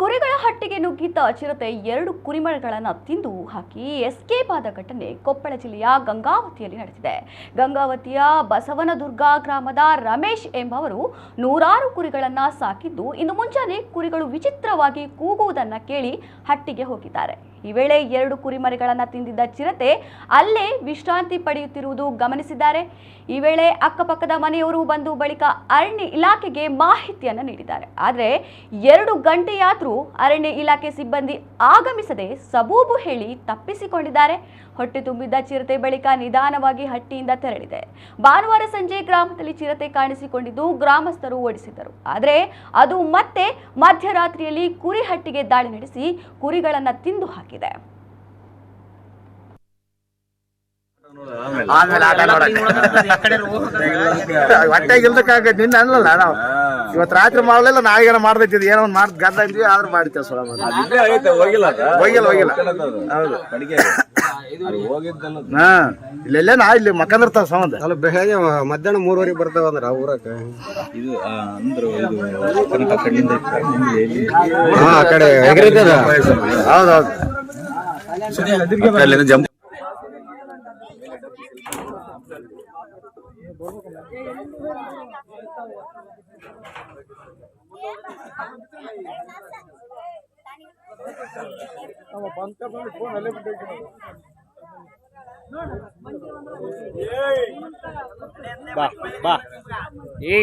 ಕುರಿಗಳ ಹಟ್ಟಿಗೆ ನುಗ್ಗಿದ್ದ ಚಿರತೆ ಎರಡು ಕುರಿಮರಿಗಳನ್ನು ತಿಂದು ಹಾಕಿ ಎಸ್ಕೇಪ್ ಆದ ಘಟನೆ ಕೊಪ್ಪಳ ಜಿಲ್ಲೆಯ ಗಂಗಾವತಿಯಲ್ಲಿ ನಡೆದಿದೆ. ಗಂಗಾವತಿಯ ಬಸವನದುರ್ಗ ಗ್ರಾಮದ ರಮೇಶ್ ಎಂಬವರು ನೂರಾರು ಕುರಿಗಳನ್ನು ಸಾಕಿದ್ದು, ಇನ್ನು ಮುಂಜಾನೆ ಕುರಿಗಳು ವಿಚಿತ್ರವಾಗಿ ಕೂಗುವುದನ್ನು ಕೇಳಿ ಹಟ್ಟಿಗೆ ಹೋಗಿದ್ದಾರೆ. ಈ ವೇಳೆ ಎರಡು ಕುರಿಮರಿಗಳನ್ನು ತಿಂದಿದ್ದ ಚಿರತೆ ಅಲ್ಲೇ ವಿಶ್ರಾಂತಿ ಪಡೆಯುತ್ತಿರುವುದು ಗಮನಿಸಿದ್ದಾರೆ. ಈ ವೇಳೆ ಅಕ್ಕಪಕ್ಕದ ಮನೆಯವರು ಬಂದು ಬಳಿಕ ಅರಣ್ಯ ಇಲಾಖೆಗೆ ಮಾಹಿತಿಯನ್ನು ನೀಡಿದ್ದಾರೆ. ಆದರೆ ಎರಡು ಗಂಟೆಯಾದರೂ ಅರಣ್ಯ ಇಲಾಖೆ ಸಿಬ್ಬಂದಿ ಆಗಮಿಸದೆ ಸಬೂಬು ಹೇಳಿ ತಪ್ಪಿಸಿಕೊಂಡಿದ್ದಾರೆ. ಹೊಟ್ಟೆ ತುಂಬಿದ್ದ ಚಿರತೆ ಬಳಿಕ ನಿಧಾನವಾಗಿ ಹಟ್ಟಿಯಿಂದ ತೆರಳಿದೆ. ಭಾನುವಾರ ಸಂಜೆ ಗ್ರಾಮದಲ್ಲಿ ಚಿರತೆ ಕಾಣಿಸಿಕೊಂಡಿದ್ದು ಗ್ರಾಮಸ್ಥರು ಓಡಿಸಿದ್ದರು. ಆದರೆ ಅದು ಮತ್ತೆ ಮಧ್ಯರಾತ್ರಿಯಲ್ಲಿ ಕುರಿ ಹಟ್ಟಿಗೆ ದಾಳಿ ನಡೆಸಿ ಕುರಿಗಳನ್ನು ತಿಂದು ಹಾಕಿದೆ. ಆಮೇಲೆ ಆಟ ನೋಡಕ್ಕೆ ಹೊಟ್ಟೆಗೆ ಇಲ್ದಕ್ಕಾಗ ನಿನ್ನ ಅನ್ಲಲ್ಲ ನಾವು. ಇವತ್ತು ರಾತ್ರಿ ಮಾಡಲಿಲ್ಲ ನಾಳೆಗೇನ ಮಾಡ್ದೈತಿದ್ ಏನೋ ಒಂದು ಮಾಡ್ದು ಗದ್ದ ಇದ್ವಿ ಆದ್ರೆ ಮಾಡ್ತೇವೆ ಸೊಳ ಇಲ್ಲೇ ಐತೆ ಹೋಗಿಲ್ಲ ಅದ? ಹೋಗಿಲ್ಲ, ಹೋಗಿಲ್ಲ. ಹೌದು. ಹಾ. ಇಲ್ಲೆಲ್ಲೇ ನಾ ಇಲ್ಲಿ ಮಕ್ಕಂದಿರ್ತಾವ ಸಂಬಂಧ ಅಲ್ಲ ಬೆಳಗ್ಗೆ ಮಧ್ಯಾಹ್ನ ಮೂರುವರೆಗೆ ಬರ್ತಾವ ಅಂದ್ರ ಆ ಊರಕ ಇದು ಅಂದ್ರು ಇದು ಕನಕ ಕಡೆಯಿಂದ ಇತ್ತು. ನಿಮ್ಗೆ ಎಲ್ಲಿ? ಹಾ ಆ ಕಡೆ ಎಗರಿದ್ದದ ಹೌದೌದು. लेना जंप बा बा। ए।